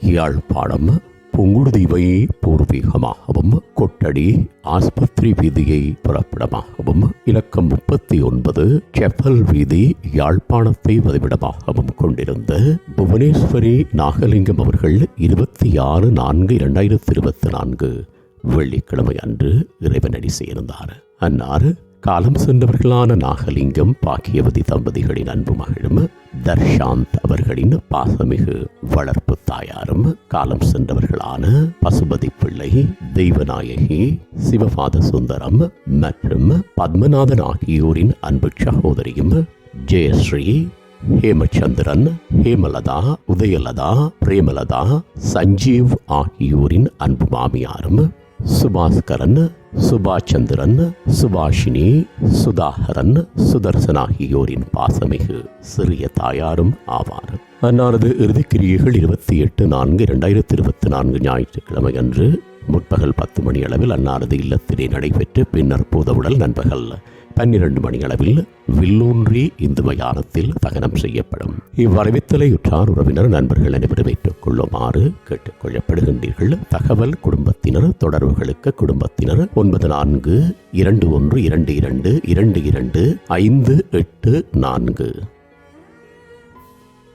யாழ்ப்பாணம் புங்குடுதீவை பூர்வீகமாகவும் கொட்டடி ஆஸ்பத்திரி வீதியை புறப்படமாகவும் இலக்கம் முப்பத்தி ஒன்பது செப்பல் வீதி யாழ்ப்பாணத்தை வதிவிடமாகவும் கொண்டிருந்த புவனேஸ்வரி நாகலிங்கம் அவர்கள் இருபத்தி ஆறு நான்கு இரண்டாயிரத்தி இருபத்தி நான்கு வெள்ளிக்கிழமை அன்று இறைவனடி சேர்ந்தார். அன்னார் காலம் சென்றவர்களான நாகலிங்கம் பாக்கியவதி தம்பதிகளின் அன்பு மகளும் தர்ஷாந்த் அவர்களின் பாசமிகு வளர்ப்பு தாயாரும் காலம் சென்றவர்களான பசுபதி பிள்ளை தெய்வநாயகி சிவபாத சுந்தரம் மற்றும் பத்மநாதன் ஆகியோரின் அன்பு சகோதரியும் ஜெயஸ்ரீ ஹேமச்சந்திரன் ஹேமலதா உதயலதா பிரேமலதா சஞ்சீவ் ஆகியோரின் அன்பு மாமியாரும் சுபாஸ்கரன் சுபாச்சந்திரன் சுபாஷினி சுதாகரன் சுதர்சன் ஆகியோரின் பாசமிகு சிறிய தாயாரும் ஆவார். அன்னாரது இறுதிக்கிரியைகள் இருபத்தி எட்டு நான்கு இரண்டாயிரத்தி இருபத்தி நான்கு ஞாயிற்றுக்கிழமை அன்று முற்பகல் பத்து மணி அளவில் அன்னாரது இல்லத்திலே நடைபெற்று பின்னர் பூதவுடல் நண்பகல் பன்னிரண்டு மணியளவில் வில்லூன்றி இந்து மயானத்தில் தகனம் செய்யப்படும். இவ்வறிவித்தலை உற்றார் உறவினர் நண்பர்கள் அனைவரும் ஏற்றுக்கொள்ளுமாறு கேட்டுக்கொள்ளப்படுகின்றீர்கள். தகவல் குடும்பத்தினர் தொடர்புகளுக்கு குடும்பத்தினர் ஒன்பது நான்கு இரண்டு ஒன்று இரண்டு இரண்டு இரண்டு இரண்டு ஐந்து எட்டு நான்கு.